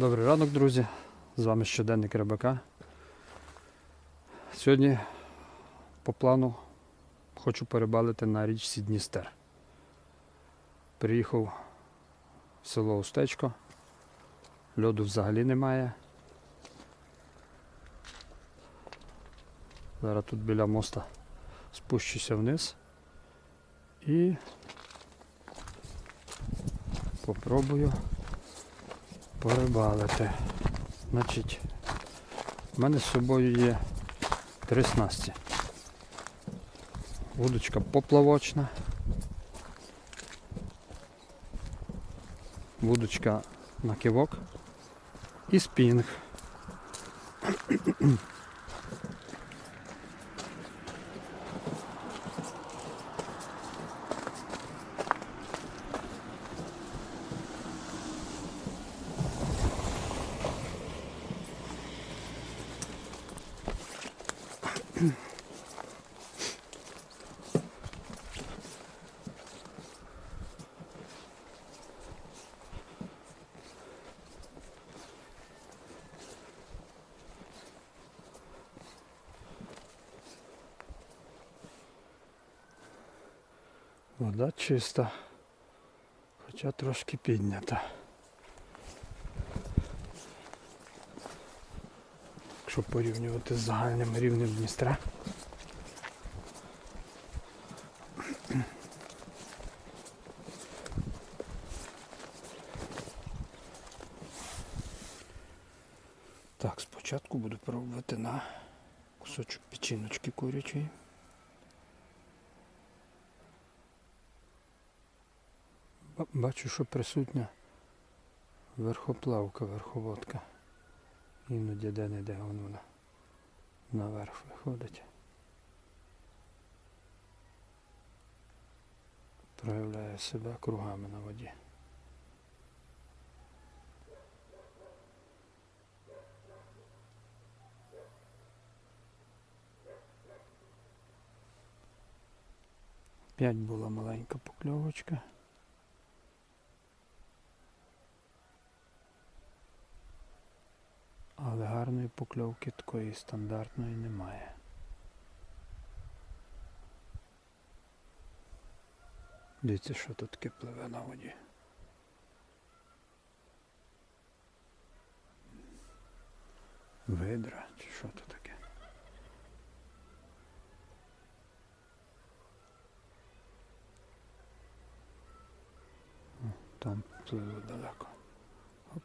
Добрий ранок, друзі. З вами щоденник Рибака. Сьогодні по плану хочу перебалити на річці Дністер. Приїхав в село Устечко. Льоду взагалі немає. Зараз тут біля моста спущуся вниз і попробую порибалити. Значить, в мене з собою є три снасті. Вудочка поплавочна. Вудочка на кивок і спінг. Вода чиста, хоча трошки піднята. Якщо порівнювати з загальним рівнем Дністра. Так, спочатку буду пробувати на кусочок печіночки курячої. Бачу, що присутня верхоплавка, верховодка. Іноді де-не-де вон вона наверх виходить. Проявляє себе кругами на воді. П'ять була маленька покльовочка. Але гарної покльовки такої стандартної немає. Дивіться, що тут таке пливе на воді. Видра чи що то таке? О, Там пливе далеко. Оп,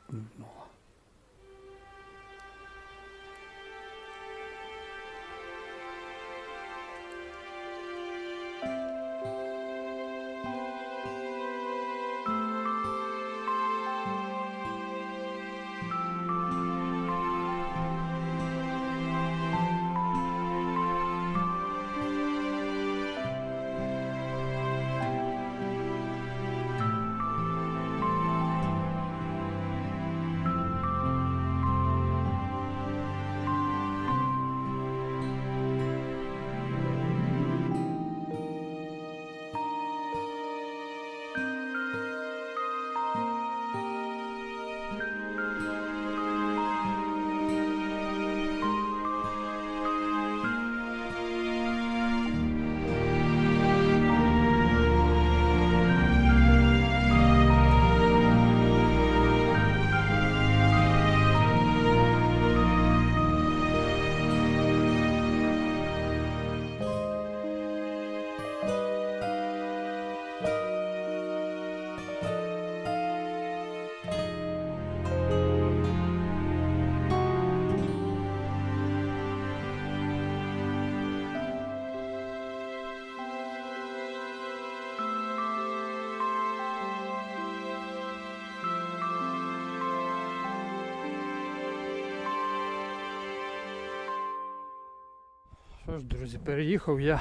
Що ж, друзі, переїхав я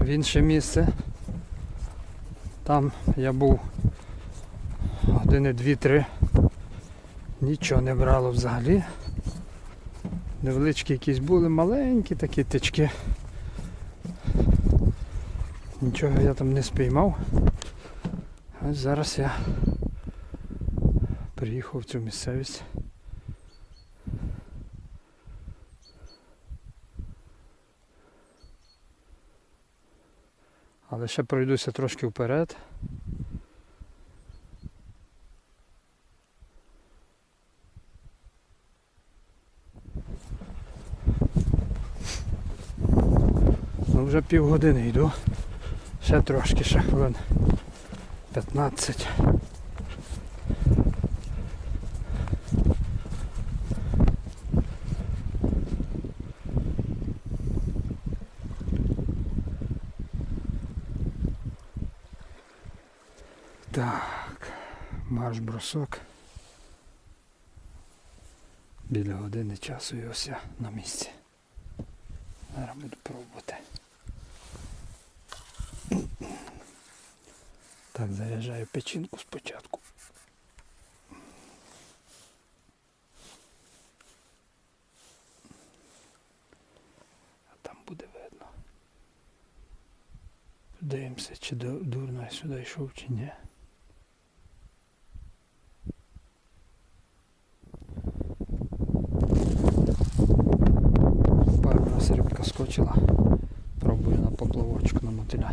в інше місце. Там я був години дві-три. Нічого не брало взагалі. Невеличкі якісь були маленькі такі тички. Нічого я там не спіймав. Ось зараз я Приїхав в цю місцевість. Але ще пройдуся трошки вперед. Ну вже півгодини йду. Ще трошки, ще хвилин 15. Так, марш-бросок. Біля години часу і ось на місці. Зараз буду пробувати. Так, заряджаю печінку спочатку. А там буде видно. Дивимося, чи ду- дурно я сюди йшов, чи ні. Раз. Пробую на поплавочок на мотиля.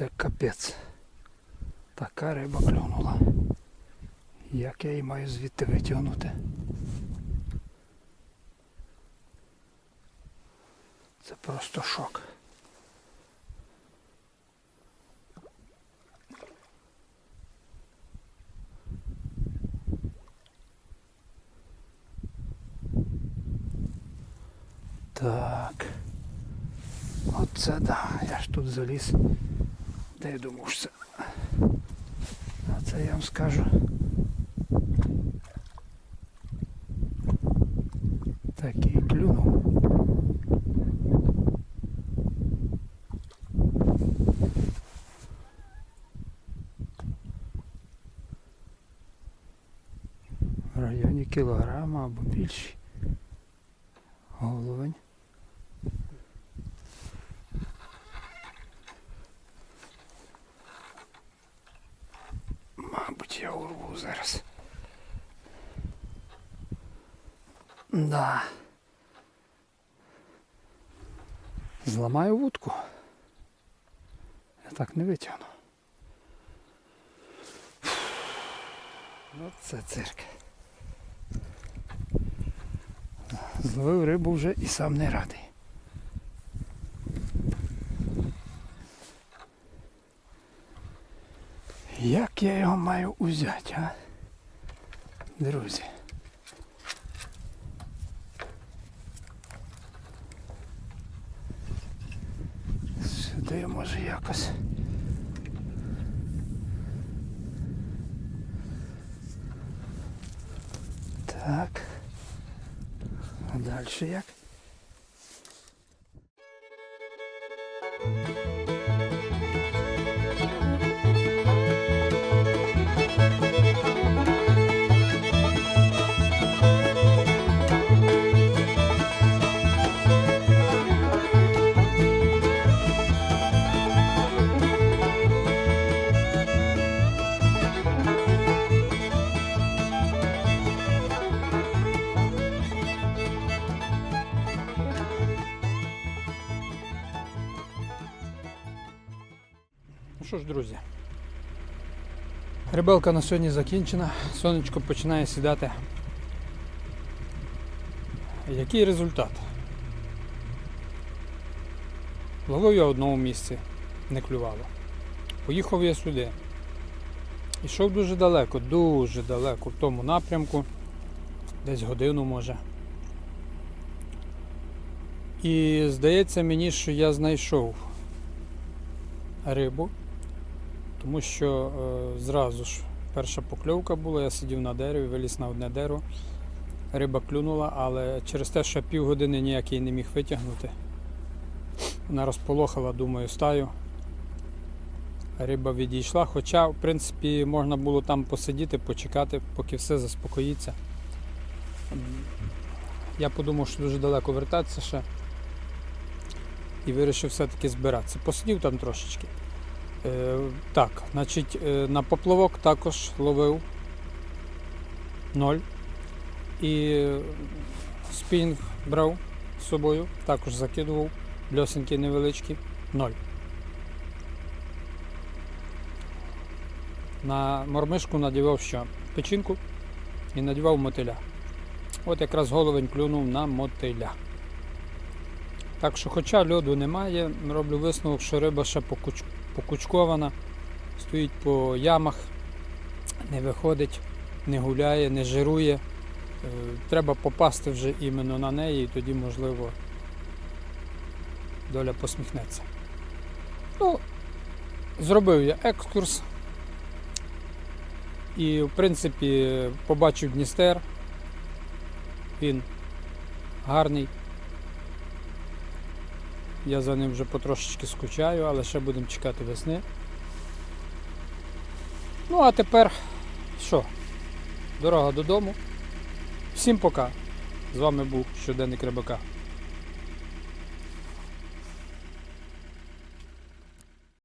Це капець. Така риба клюнула. Як я її маю звідти витягнути? Це просто шок. Так. Оце да. Я ж тут заліз. Де я думав, що це. А це я вам скажу. Такий клюнув. В районі кілограма або більше. Головень. Мабуть, я урву зараз. Да. Зламаю вудку. Я так не витягну. Оце цирк. Зловив рибу вже і сам не радий. Як я його маю узяти, а? Друзі. Сюди може якось. Так. А далі як? Ну що ж, друзі, рибалка на сьогодні закінчена, сонечко починає сідати. Який результат? Ловив я одному місці, не клювало. Поїхав я сюди. Ішов дуже далеко, дуже далеко в тому напрямку, десь годину може. І здається мені, що я знайшов рибу, тому що е, зразу ж перша покльовка була, я сидів на дереві, виліз на одне дерево. Риба клюнула, але через те, що півгодини ніяк її не міг витягнути. Вона розполохала, думаю, стаю. Риба відійшла, хоча, в принципі, можна було там посидіти, почекати, поки все заспокоїться. Я подумав, що дуже далеко вертатися ще. І вирішив все-таки збиратися. Посидів там трошечки. Е, так, значить, е, на поплавок також ловив ноль. І спінг брав з собою, також закидував, бльосенький невеличкий, ноль. На мормишку надівав що? Печінку і надівав мотиля. От якраз головень клюнув на мотиля. Так що, хоча льоду немає, роблю висновок, що риба ще покуч- покучкована, стоїть по ямах, не виходить, не гуляє, не жирує. Е, Треба попасти вже іменно на неї, і тоді, можливо, доля посміхнеться. Ну, зробив я екскурс. І, в принципі, побачив Дністер. Він гарний. Я за ним вже потрошечки скучаю, але ще будемо чекати весни. Ну, а тепер що? Дорога додому. Всім пока. З вами був щоденник рибака.